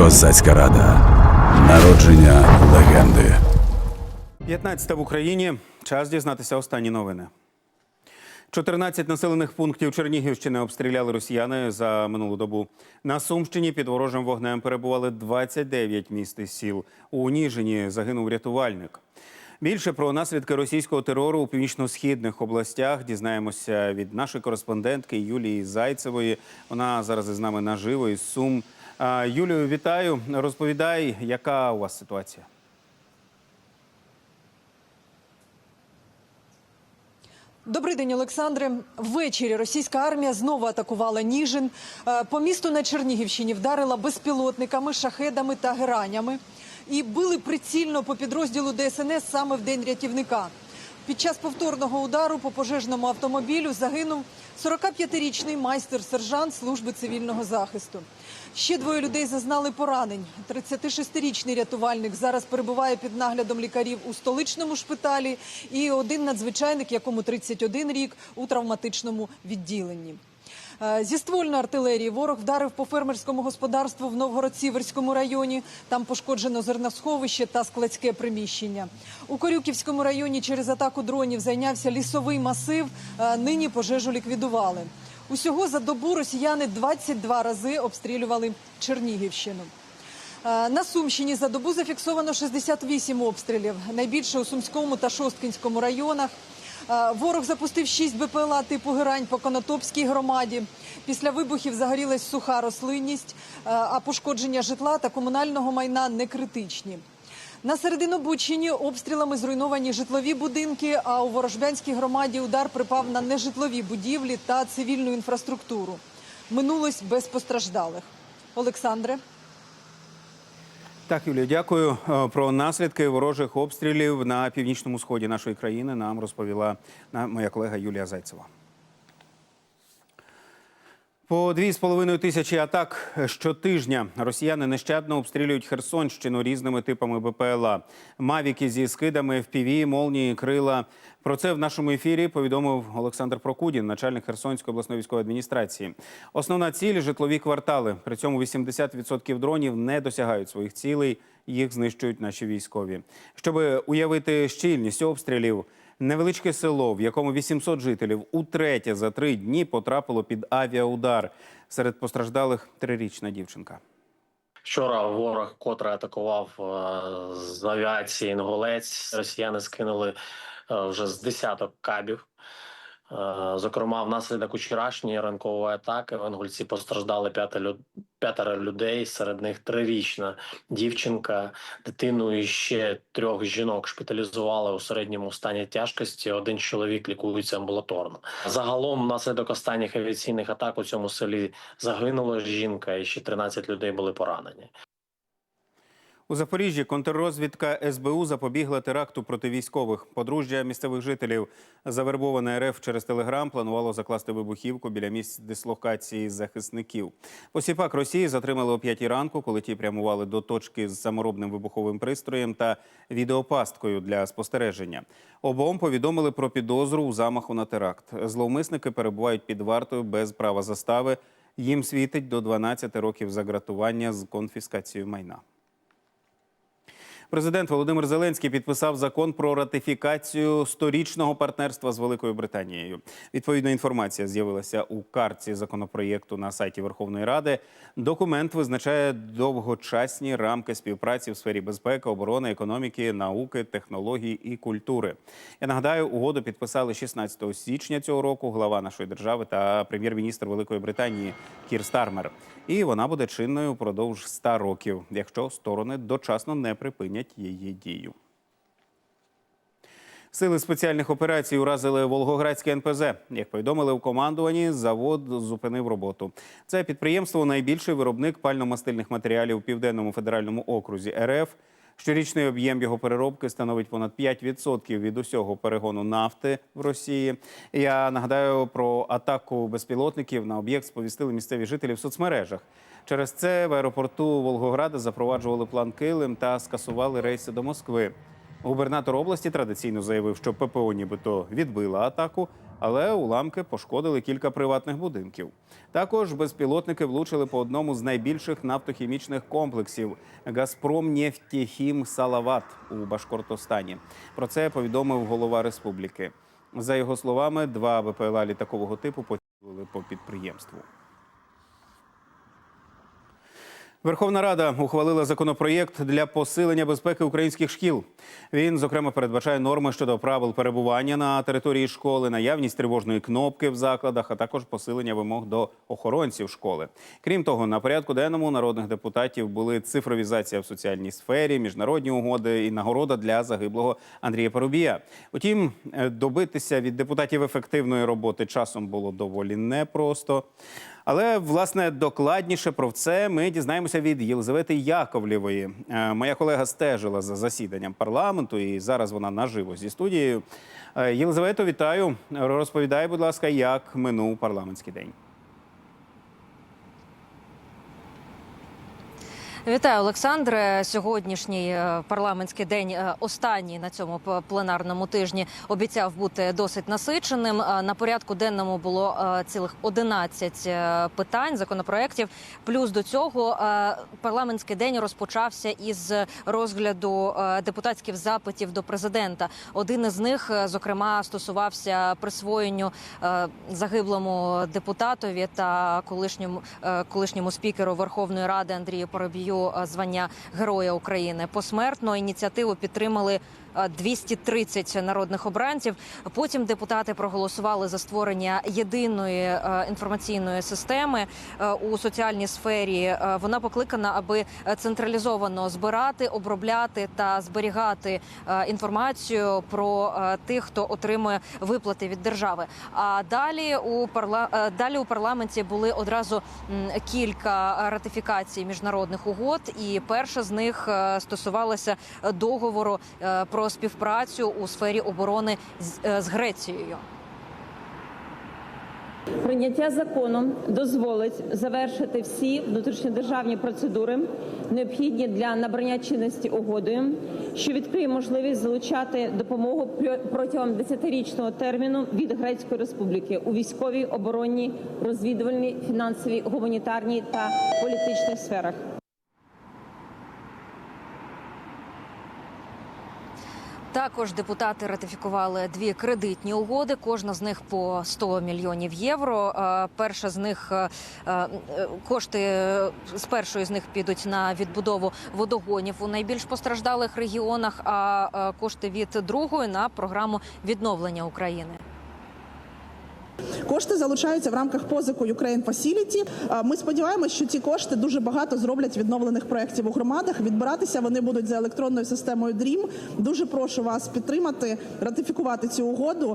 Козацька рада. Народження легенди. 15 в Україні. Час дізнатися останні новини. 14 населених пунктів Чернігівщини обстріляли росіяни за минулу добу. На Сумщині під ворожим вогнем перебували 29 міст і сіл. У Ніжині загинув рятувальник. Більше про наслідки російського терору у північно-східних областях дізнаємося від нашої кореспондентки Юлії Зайцевої. Вона зараз із нами наживо із Сум. Юлію, вітаю. Розповідай, яка у вас ситуація? Добрий день, Олександре. Ввечері російська армія знову атакувала Ніжин. Е, По місту на Чернігівщині вдарила безпілотниками, шахедами та геранями. І били прицільно по підрозділу ДСНС саме в день рятівника. Під час повторного удару по пожежному автомобілю загинув 45-річний майстер-сержант служби цивільного захисту. Ще двоє людей зазнали поранень. 36-річний рятувальник зараз перебуває під наглядом лікарів у столичному шпиталі, і один надзвичайник, якому 31 рік, у травматичному відділенні. Е, Зі ствольної артилерії ворог вдарив по фермерському господарству в Новгород-Сіверському районі. Там пошкоджено зерносховище та складське приміщення. У Корюківському районі через атаку дронів зайнявся лісовий масив. Е, Нині пожежу ліквідували. Усього за добу росіяни 22 рази обстрілювали Чернігівщину. Е, На Сумщині за добу зафіксовано 68 обстрілів. Найбільше у Сумському та Шосткинському районах. Е, Ворог запустив 6 БПЛА типу Герань по Конотопській громаді. Після вибухів загорілась суха рослинність, е, а пошкодження житла та комунального майна не критичні. На Серединобудщині обстрілами зруйновані житлові будинки, а у Ворожбянській громаді удар припав на нежитлові будівлі та цивільну інфраструктуру. Минулось без постраждалих. Олександре. Так, Юлія, дякую. Е, Про наслідки ворожих обстрілів на північному сході нашої країни нам розповіла моя колега Юлія Зайцева. По дві з половиною тисячі атак щотижня росіяни нещадно обстрілюють Херсонщину різними типами БПЛА. Мавіки зі скидами, ФПВ, молнії, крила. Про це в нашому ефірі повідомив Олександр Прокудін, начальник Херсонської обласної військової адміністрації. Основна ціль житлові квартали. При цьому 80% дронів не досягають своїх цілей. Їх знищують наші військові. Щоб уявити щільність обстрілів. Невеличке село, в якому 800 жителів утретє за три дні потрапило під авіаудар. Серед постраждалих трирічна дівчинка. Вчора ворог, котрий атакував е, з авіації Інгулець, росіяни скинули е, вже з десяток кабів. Е, Зокрема, внаслідок вчорашньої ранкової атаки в Інгульці постраждали п'ятеро людей. Серед них трирічна дівчинка, дитину і ще трьох жінок шпиталізували у середньому стані тяжкості. Один чоловік лікується амбулаторно. Загалом, внаслідок останніх авіаційних атак у цьому селі загинула жінка, і ще 13 людей були поранені. У Запоріжжі контррозвідка СБУ запобігла теракту проти військових. Подружжя місцевих жителів, завербоване РФ через Телеграм, планувало закласти вибухівку біля місць дислокації захисників. Посіпак Росії затримали о п'ятій ранку, коли ті прямували до точки з саморобним вибуховим пристроєм та відеопасткою для спостереження. Обом повідомили про підозру у замаху на теракт. Зловмисники перебувають під вартою без права застави. Їм світить до 12 років загратування з конфіскацією майна. Президент Володимир Зеленський підписав закон про ратифікацію сторічного партнерства з Великою Британією. Відповідна інформація з'явилася у картці законопроєкту на сайті Верховної Ради. Документ визначає довгочасні рамки співпраці в сфері безпеки, оборони, економіки, науки, технологій і культури. Я нагадаю, угоду підписали 16 січня цього року глава нашої держави та прем'єр-міністр Великої Британії Кір Стармер. І вона буде чинною впродовж 100 років, якщо сторони дочасно не припинять її дію. Сили спеціальних операцій уразили Волгоградське НПЗ. Як повідомили в командуванні, завод зупинив роботу. Це підприємство найбільший виробник пально-мастильних матеріалів у південному федеральному окрузі РФ. Щорічний об'єм його переробки становить понад 5% від усього перегону нафти в Росії. Я нагадаю про атаку безпілотників на об'єкт сповістили місцеві жителі в соцмережах. Через це в аеропорту Волгограда запроваджували план Килим та скасували рейси до Москви. Губернатор області традиційно заявив, що ППО нібито відбила атаку, але уламки пошкодили кілька приватних будинків. Також безпілотники влучили по одному з найбільших нафтохімічних комплексів Газпром Нефтіхім Салават у Башкортостані. Про це повідомив голова республіки. За його словами, два БПЛА літакового типу поцілили по підприємству. Верховна Рада ухвалила законопроєкт для посилення безпеки українських шкіл. Він, зокрема, передбачає норми щодо правил перебування на території школи, наявність тривожної кнопки в закладах, а також посилення вимог до охоронців школи. Крім того, на порядку денному народних депутатів були цифровізація в соціальній сфері, міжнародні угоди і нагорода для загиблого Андрія Парубія. Утім, е, добитися від депутатів ефективної роботи часом було доволі непросто. Але власне докладніше про це ми дізнаємося від Єлизавети Яковлєвої. Е, Моя колега стежила за засіданням парламенту, і зараз вона наживо зі студією. Е, Єлизавето, вітаю. Розповідай, будь ласка, як минув парламентський день. Вітаю, Олександре. Сьогоднішній е, парламентський день, е, останній на цьому пленарному тижні, обіцяв бути досить насиченим. Е, На порядку денному було цілих 11 е, питань законопроєктів. Плюс до цього парламентський день розпочався із розгляду депутатських запитів до президента. Один із них, зокрема, стосувався присвоєнню загиблому депутатові та колишньому колишньому спікеру Верховної Ради Андрію Парубію е, звання Героя України. Посмертно ініціативу підтримали. Е, 230 народних обранців. Потім депутати проголосували за створення єдиної е, інформаційної системи е, у соціальній сфері. Е, Вона покликана, аби е, централізовано збирати, обробляти та зберігати е, інформацію про е, тих, хто отримує виплати від держави. А далі у парла... е, далі у парламенті були одразу кілька ратифікацій міжнародних угод, і перша з них е, стосувалася договору е, про співпрацю у сфері оборони з, е, з Грецією. Прийняття закону дозволить завершити всі внутрішньодержавні процедури, необхідні для набрання чинності угодою, що відкриє можливість залучати допомогу протягом 10-річного терміну від Грецької Республіки у військовій, оборонній, розвідувальній, фінансовій, гуманітарній та політичних сферах. Також депутати ратифікували дві кредитні угоди. Кожна з них по 100 мільйонів євро. Е, Перша з них е, е, кошти з першої з них підуть на відбудову водогонів у найбільш постраждалих регіонах. А кошти від другої на програму відновлення України. Кошти залучаються в рамках позику Ukraine Facility. Ми сподіваємося, що ці кошти дуже багато зроблять відновлених проєктів у громадах. Відбиратися вони будуть за електронною системою DREAM. Дуже прошу вас підтримати, ратифікувати цю угоду.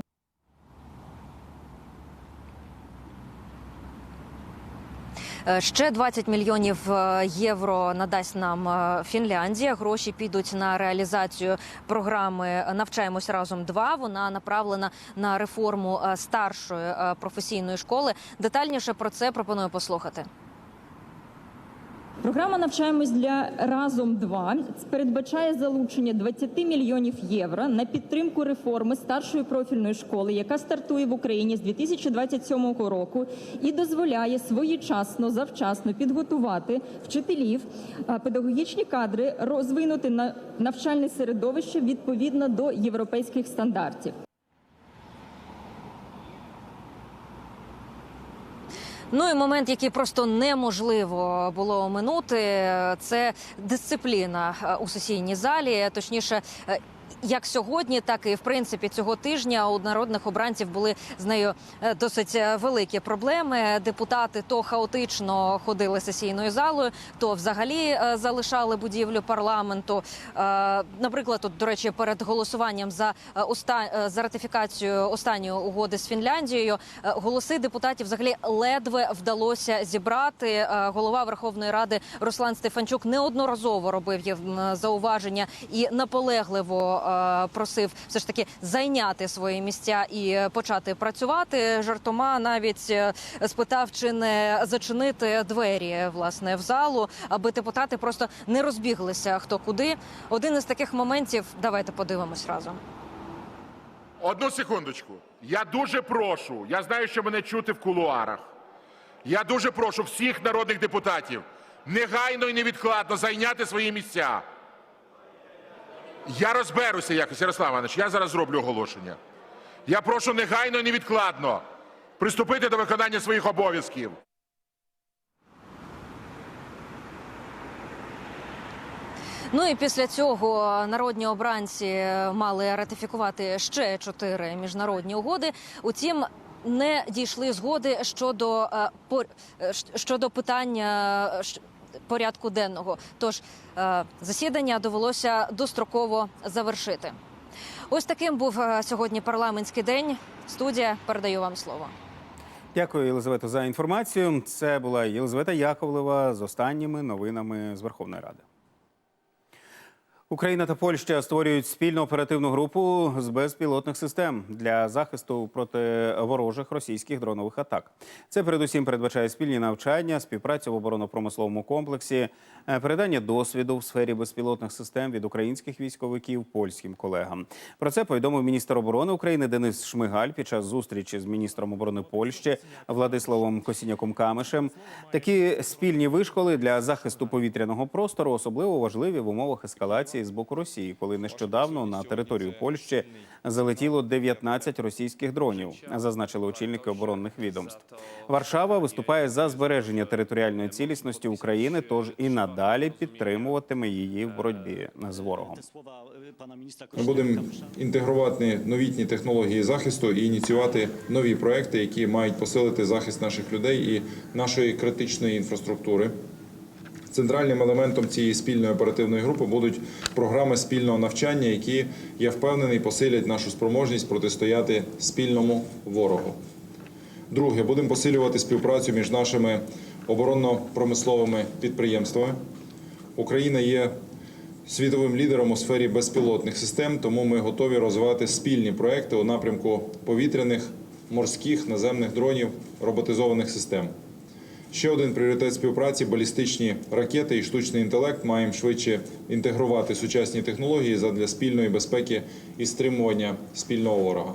Ще 20 мільйонів е, євро надасть нам е, Фінляндія. Гроші підуть на реалізацію програми Навчаємось разом. 2 вона направлена на реформу е, старшої е, професійної школи. Детальніше про це пропоную послухати. Програма навчаємось для разом 2 передбачає залучення 20 мільйонів євро на підтримку реформи старшої профільної школи, яка стартує в Україні з 2027 року, і дозволяє своєчасно завчасно підготувати вчителів, педагогічні кадри, розвинути на навчальне середовище відповідно до європейських стандартів. Ну і момент, який просто неможливо було оминути, це дисципліна е, у сесійній залі. Точніше, е, як сьогодні, так і в принципі цього тижня у народних обранців були з нею е, досить е, великі проблеми. Депутати то хаотично ходили сесійною залою, то взагалі е, залишали будівлю парламенту. Наприклад, тут, до речі, перед голосуванням за оста... за ратифікацію останньої угоди з Фінляндією голоси депутатів взагалі ледве вдалося зібрати. Голова Верховної Ради Руслан Стефанчук неодноразово робив їм зауваження і наполегливо просив все ж таки зайняти свої місця і е, почати працювати. Жартома навіть е, спитав, чи не зачинити двері власне в залу, аби депутати просто не розбіглися хто куди. Один із таких моментів. Давайте подивимось разом. Одну секундочку. Я дуже прошу, я знаю, що мене чути в кулуарах. Я дуже прошу всіх народних депутатів негайно і невідкладно зайняти свої місця. Я розберуся якось, Ярослав Іванович, я зараз зроблю оголошення. Я прошу негайно і невідкладно приступити до виконання своїх обов'язків. Ну і після цього народні обранці мали ратифікувати ще чотири міжнародні угоди. Утім, не дійшли згоди щодо е, е, щодо питання е, порядку денного. Тож е, засідання довелося достроково завершити. Ось таким був е, сьогодні парламентський день. Студія передаю вам слово. Дякую, Єлизавето, за інформацію. Це була Єлизавета Яковлева з останніми новинами з Верховної Ради. Україна та Польща створюють спільну оперативну групу з безпілотних систем для захисту проти ворожих російських дронових атак. Це передусім передбачає спільні навчання, співпрацю в оборонно-промисловому комплексі, е, передання досвіду в сфері безпілотних систем від українських військовиків польським колегам. Про це повідомив міністр оборони України Денис Шмигаль під час зустрічі з міністром оборони Польщі Владиславом Косіняком Камишем. Такі спільні вишколи для захисту повітряного простору особливо важливі в умовах ескалації з боку Росії, коли нещодавно на територію Польщі залетіло 19 російських дронів, зазначили очільники оборонних відомств. Варшава виступає за збереження територіальної цілісності України, тож і надалі підтримуватиме її в боротьбі з ворогом. Ми будемо інтегрувати новітні технології захисту і ініціювати нові проекти, які мають посилити захист наших людей і нашої критичної інфраструктури. Центральним елементом цієї спільної оперативної групи будуть програми спільного навчання, які я впевнений посилять нашу спроможність протистояти спільному ворогу. Друге, будемо посилювати співпрацю між нашими оборонно-промисловими підприємствами. Україна є світовим лідером у сфері безпілотних систем, тому ми готові розвивати спільні проекти у напрямку повітряних, морських, наземних дронів, роботизованих систем. Ще один пріоритет співпраці балістичні ракети і штучний інтелект маємо швидше інтегрувати сучасні технології задля спільної безпеки і стримування спільного ворога.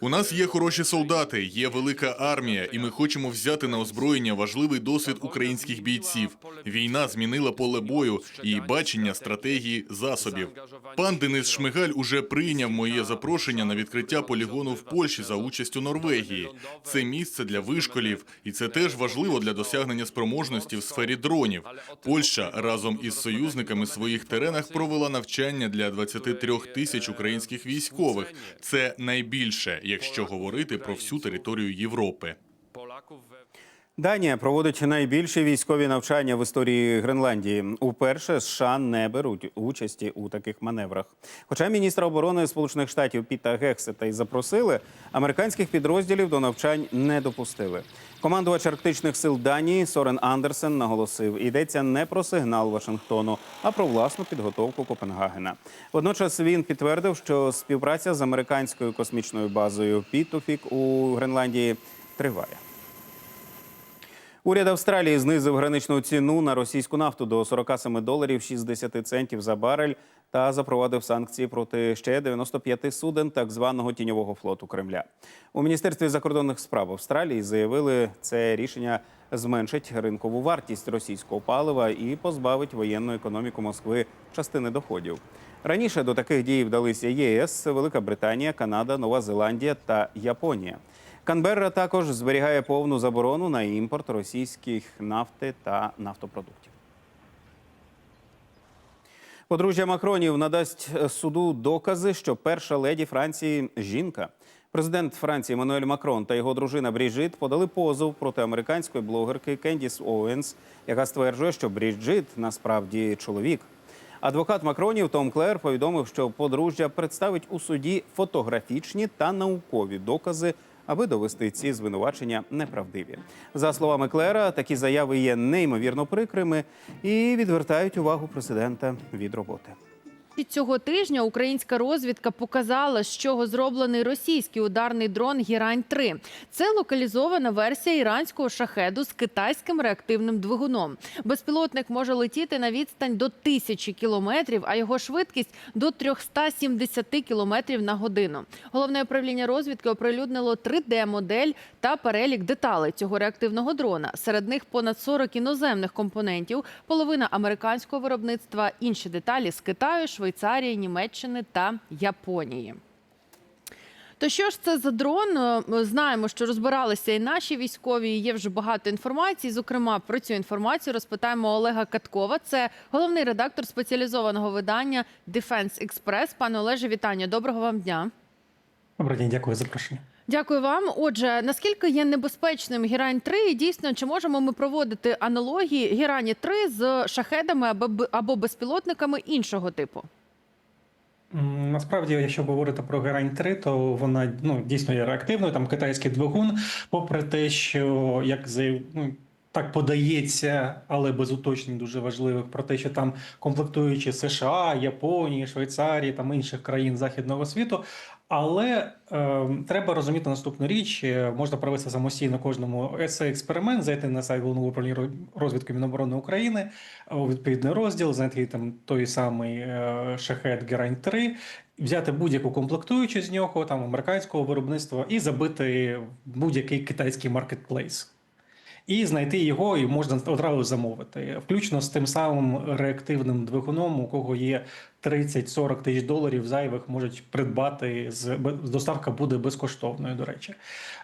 У нас є хороші солдати, є велика армія, і ми хочемо взяти на озброєння важливий досвід українських бійців. Війна змінила поле бою і бачення стратегії засобів. Пан Денис Шмигаль уже прийняв моє запрошення на відкриття полігону в Польщі за участю Норвегії. Це місце для вишколів, і це теж важливо для досягнення спроможності в сфері дронів. Польща разом із союзниками в своїх теренах провела навчання для 23 тисяч українських військових. Це найбільше, якщо говорити про всю територію Європи. Данія проводить найбільші військові навчання в історії Гренландії. Уперше США не беруть участі у таких маневрах. Хоча міністра оборони Сполучених Штатів Піта Гексета й запросили, американських підрозділів до навчань не допустили. Командувач арктичних сил Данії Сорен Андерсен наголосив, йдеться не про сигнал Вашингтону, а про власну підготовку Копенгагена. Водночас він підтвердив, що співпраця з американською космічною базою Пітуфік у Гренландії триває. Уряд Австралії знизив граничну ціну на російську нафту до 47 доларів 60 центів за барель та запровадив санкції проти ще 95 суден так званого тіньового флоту Кремля. У міністерстві закордонних справ Австралії заявили, це рішення зменшить ринкову вартість російського палива і позбавить воєнну економіку Москви частини доходів. Раніше до таких дій вдалися ЄС, Велика Британія, Канада, Нова Зеландія та Японія. Канберра також зберігає повну заборону на імпорт російських нафти та нафтопродуктів. Подружжя Макронів надасть суду докази, що перша леді Франції жінка. Президент Франції Еммануель Макрон та його дружина Бріжит подали позов проти американської блогерки Кендіс Оуенс, яка стверджує, що Бріджит насправді чоловік. Адвокат Макронів Том Клер повідомив, що подружжя представить у суді фотографічні та наукові докази, аби довести ці звинувачення неправдиві. За словами Клера, такі заяви є неймовірно прикрими і відвертають увагу президента від роботи. Цього тижня українська розвідка показала, з чого зроблений російський ударний дрон Гірань-3. Це локалізована версія іранського шахеду з китайським реактивним двигуном. Безпілотник може летіти на відстань до тисячі кілометрів, а його швидкість до 370 кілометрів на годину. Головне управління розвідки оприлюднило 3D-модель та перелік деталей цього реактивного дрона. Серед них понад 40 іноземних компонентів, половина американського виробництва, інші деталі з Китаю, Швейцарії, Німеччини та Японії. То що ж це за дрон? Е, Ми знаємо, що розбиралися і наші військові. і Є вже багато інформації. Зокрема, про цю інформацію розпитаємо Олега Каткова. Це головний редактор спеціалізованого видання Defense Express. Пане Олеже, вітання. Доброго вам дня. Добрий день, дякую за запрошення. Дякую вам. Отже, наскільки є небезпечним Гірань 3 і дійсно чи можемо ми проводити аналогії Гірані 3 з шахедами або безпілотниками іншого типу? Насправді, якщо говорити про Герань 3, то вона ну, дійсно є реактивною, там китайський двигун, попри те, що як заяв... ну, так подається, але без уточнень дуже важливих про те, що там комплектуючі США, Японії, Швейцарії, там інших країн західного світу. Але е, треба розуміти наступну річ: Е, можна провести самостійно кожному есе експеримент, зайти на сайт головного управління ро- розвідки Міноборони України у відповідний розділ, знайти там той самий е, шахет Герань 3 взяти будь-яку комплектуючу з нього, там американського виробництва, і забити будь-який китайський маркетплейс. І знайти його і можна одразу замовити, включно з тим самим реактивним двигуном, у кого є 30-40 тисяч доларів зайвих, можуть придбати з доставка буде безкоштовною, до речі,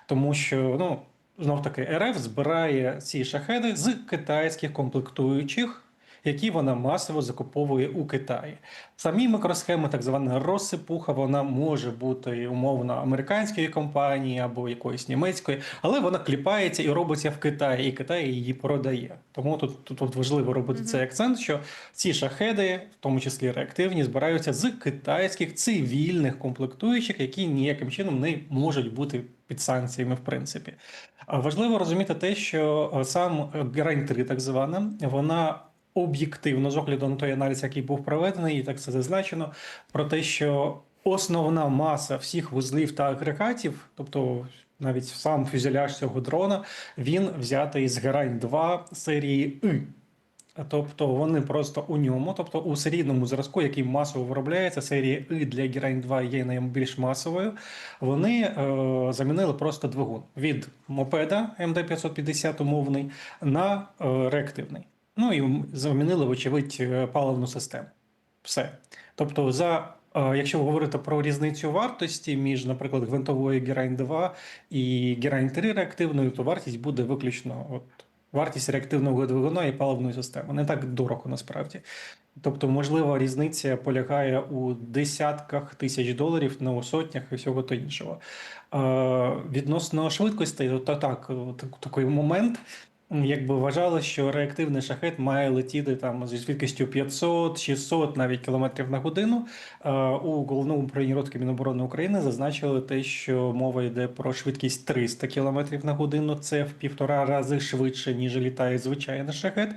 тому що ну знов таки РФ збирає ці шахеди з китайських комплектуючих. Які вона масово закуповує у Китаї. Самі мікросхеми, так звана розсипуха, вона може бути умовно американської компанії або якоїсь німецької, але вона кліпається і робиться в Китаї, і Китай її продає. Тому тут, тут, тут важливо робити цей акцент, що ці шахеди, в тому числі реактивні, збираються з китайських цивільних комплектуючих, які ніяким чином не можуть бути під санкціями, в принципі. Важливо розуміти те, що е, сам Герань 3 так звана, вона об'єктивно з огляду на той аналіз, який був проведений, і так це зазначено, про те, що основна маса всіх вузлів та агрегатів, тобто навіть сам фюзеляж цього дрона, він взятий з Герань 2 серії И. Тобто вони просто у ньому, тобто у серійному зразку, який масово виробляється, серія І для Герань 2 є найбільш масовою. Вони е, замінили просто двигун від мопеда МД-550 умовний на е, реактивний. Ну і замінили, вочевидь, е, паливну систему. Все. Тобто, за е, якщо говорити про різницю вартості між, наприклад, гвинтовою Герань 2 і Герань 3 реактивною, то вартість буде виключно от, вартість реактивного двигуна і паливної системи. Не так дорого насправді. Тобто, можливо, різниця полягає у десятках тисяч доларів, у сотнях і всього то іншого. Е, відносно швидкості, то так, такий момент. Якби вважали, що реактивний шахет має летіти там зі швидкістю 500, 600 навіть кілометрів на годину. Е, У головному управлінні розвитку Міноборони України зазначили те, що мова йде про швидкість 300 кілометрів на годину. Це в півтора рази швидше, ніж літає звичайний шахет.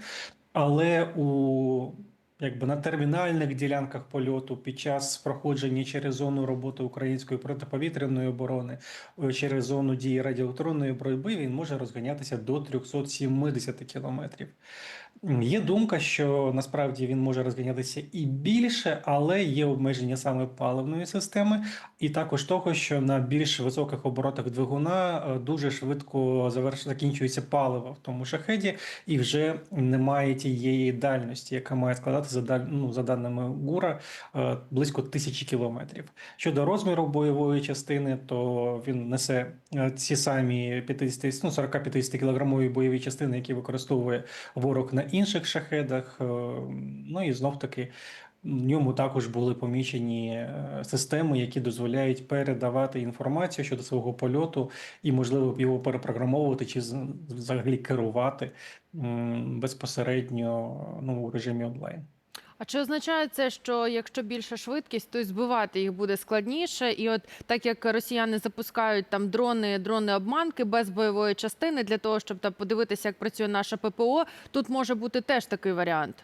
Але у якби на термінальних ділянках польоту під час проходження через зону роботи української протиповітряної оборони, е, через зону дії радіоелектронної боротьби, він може розганятися до 370 кілометрів. Є думка, що насправді він може розганятися і більше, але є обмеження саме паливної системи, і також того, що на більш високих оборотах двигуна е, дуже швидко заверш... закінчується паливо в тому шахеді, і вже немає тієї дальності, яка має складати за даль... ну, за даними ГУРа е, близько тисячі кілометрів. Щодо розміру бойової частини, то він несе е, ці самі 50, ну, 40-50 кілограмові бойові частини, які використовує ворог на інших шахедах. Е, Ну і знов таки. В ньому також були помічені е, системи, які дозволяють передавати інформацію щодо свого польоту і, можливо, його перепрограмовувати чи взагалі керувати безпосередньо ну, у режимі онлайн. А чи означає це, що якщо більша швидкість, то й збивати їх буде складніше? І от так як росіяни запускають там дрони, дрони обманки без бойової частини для того, щоб там подивитися, як працює наша ППО, тут може бути теж такий варіант.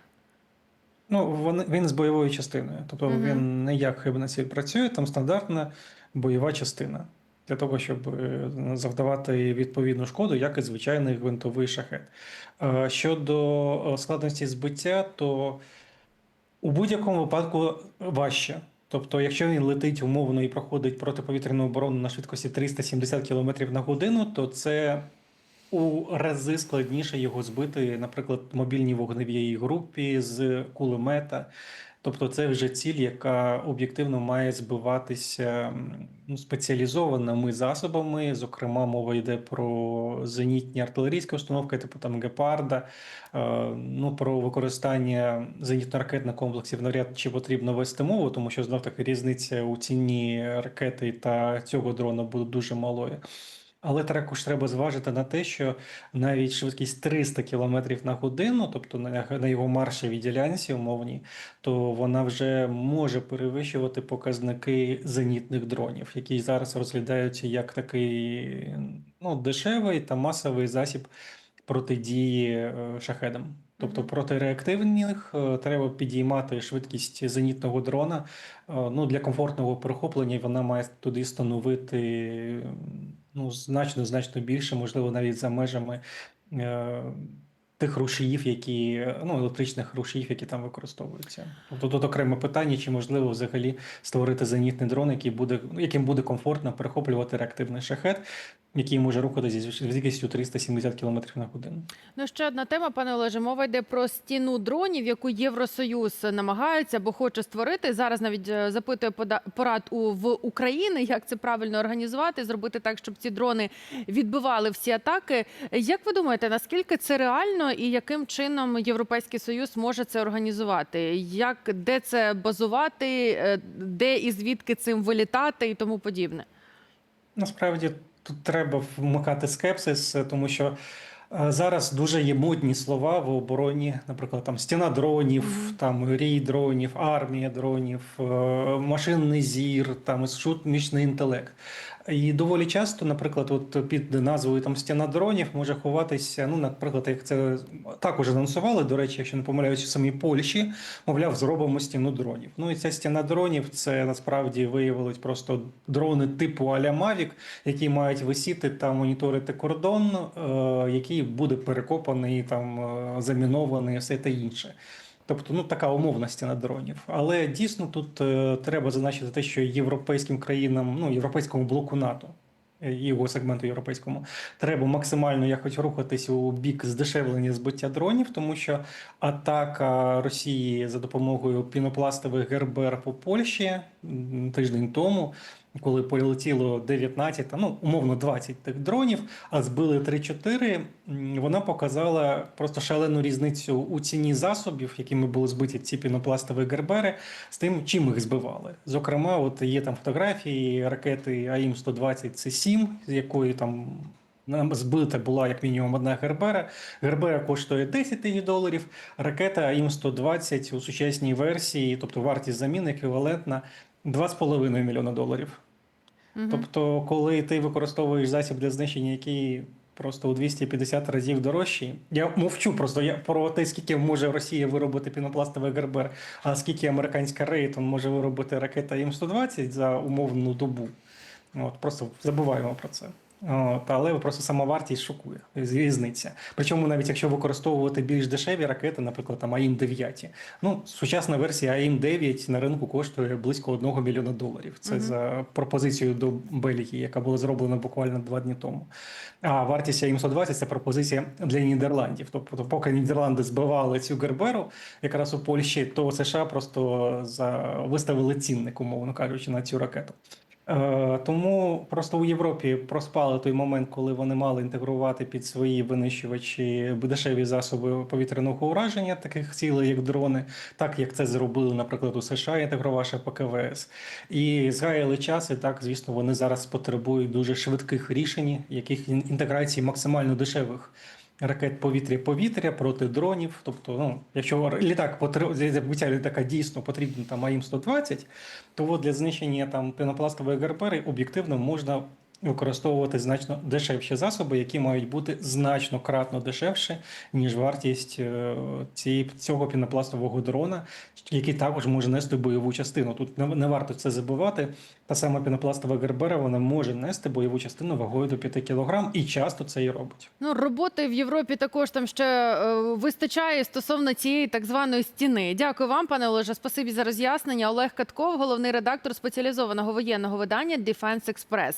Ну, вони, він з бойовою частиною. Тобто Мгм. він не як хибна ціль працює, там стандартна бойова частина. Для того, щоб е, завдавати відповідну шкоду, як і звичайний гвинтовий шахет. Е, Щодо е, складності збиття, то у будь-якому випадку важче. Тобто, якщо він летить умовно і проходить протиповітряну оборону на швидкості 370 км на годину, то це у рази складніше його збити, наприклад, мобільній вогневій групі з кулемета. Тобто, це вже ціль, яка об'єктивно має збиватися ну, спеціалізованими засобами. Зокрема, мова йде про зенітні артилерійські установки, типу там Гепарда. Е, Ну, про використання зенітно-ракетних комплексів навряд чи потрібно вести мову, тому що знов таки різниця у ціні ракети та цього дрона буде дуже малою. Але також треба зважити на те, що навіть швидкість 300 км на годину, тобто на, його маршевій ділянці умовній, то вона вже може перевищувати показники зенітних дронів, які зараз розглядаються як такий ну, дешевий та масовий засіб протидії е, шахедам. Тобто проти реактивних е, треба підіймати швидкість зенітного дрона. Е, Ну, для комфортного перехоплення вона має туди становити ну, значно значно більше, можливо, навіть за межами е, тих рушіїв, які ну, електричних рушіїв, які там використовуються. Тобто тут окреме питання, чи можливо взагалі створити зенітний дрон, який буде, яким буде комфортно перехоплювати реактивний шахет, який може рухатися зі швидкістю 370 км на годину. Ну, ще одна тема, пане Олеже. Мова йде про стіну дронів, яку Євросоюз намагається або хоче створити. Зараз навіть е, запитує порад у в України, як це правильно організувати, зробити так, щоб ці дрони відбивали всі атаки. Як ви думаєте, наскільки це реально і яким чином Європейський Союз може це організувати? Як де це базувати, е, де і звідки цим вилітати і тому подібне? Насправді тут треба вмикати скепсис, е, тому що е, зараз дуже є модні слова в обороні, наприклад, там стіна дронів, там рій дронів, армія дронів, машинний зір, там штучний інтелект. І доволі часто, наприклад, от під назвою там стіна дронів може ховатися. Ну, наприклад, як це також анонсували, до речі, якщо не помиляюсь, в самій Польщі, мовляв, зробимо стіну дронів. Ну і ця стіна дронів це насправді виявилось просто дрони типу Аля Mavic, які мають висіти та моніторити кордон, е, який буде перекопаний, там е, замінований, все те інше. Тобто, ну така умовна стіна дронів. Але дійсно тут е, треба зазначити те, що європейським країнам, ну європейському блоку НАТО. е, і Його сегменту європейському треба максимально якось рухатись у бік здешевлення збиття дронів, тому що атака Росії за допомогою пінопластових ГРБР по Польщі тиждень тому, коли полетіло 19, ну умовно 20 тих дронів, а збили 3-4, вона показала просто шалену різницю у ціні засобів, якими були збиті ці пінопластові гербери, з тим, чим їх збивали. Зокрема, от є там фотографії ракети АІМ 120 це 7 з якої там. Нам збита була як мінімум одна Гербера. Гербера коштує 10 тисяч доларів. Ракета АІМ-120 у сучасній версії, тобто вартість заміни еквівалентна 2,5 мільйона доларів. Тобто, коли ти використовуєш засіб для знищення, який просто у 250 разів дорожчий, я мовчу просто я про те, скільки може Росія виробити пінопластовий Гербер, а скільки американська Рейтон може виробити ракета М120 за умовну добу. От, просто забуваємо про це. От, але просто сама вартість шокує різниця. Причому навіть якщо використовувати більш дешеві ракети, наприклад, там АІМ-9, ну сучасна версія АІМ-9 на ринку коштує близько 1 мільйона доларів. Це Мгм. за пропозицією до Бельгії, яка була зроблена буквально два дні тому. А вартість АІМ-120 це пропозиція для Нідерландів. Тобто, поки Нідерланди збивали цю Герберу, якраз у Польщі, то США просто за виставили цінник, умовно кажучи, на цю ракету. Е, Тому просто у Європі проспали той момент, коли вони мали інтегрувати під свої винищувачі дешеві засоби повітряного ураження, таких цілей, як дрони, так як це зробили, наприклад, у США, інтегрувавши ПКВС. І згаяли час, і так, звісно, вони зараз потребують дуже швидких рішень, яких інтеграції максимально дешевих. Ракет повітря-повітря проти дронів. Тобто, ну, якщо літак для літака дійсно потрібно там АІМ-120, то для знищення там пенопластової гарпери об'єктивно можна використовувати значно дешевші засоби, які мають бути значно кратно дешевше, ніж вартість е, цього пінопластового дрона, який також може нести бойову частину. Тут не, не варто це забувати. Та сама пінопластова гербера вона може нести бойову частину вагою до 5 кг і часто це і робить. Ну, роботи в Європі також там ще е, вистачає стосовно цієї так званої стіни. Дякую вам, пане Олеже. Спасибі за роз'яснення. Олег Катков, головний редактор спеціалізованого воєнного видання Defense Express.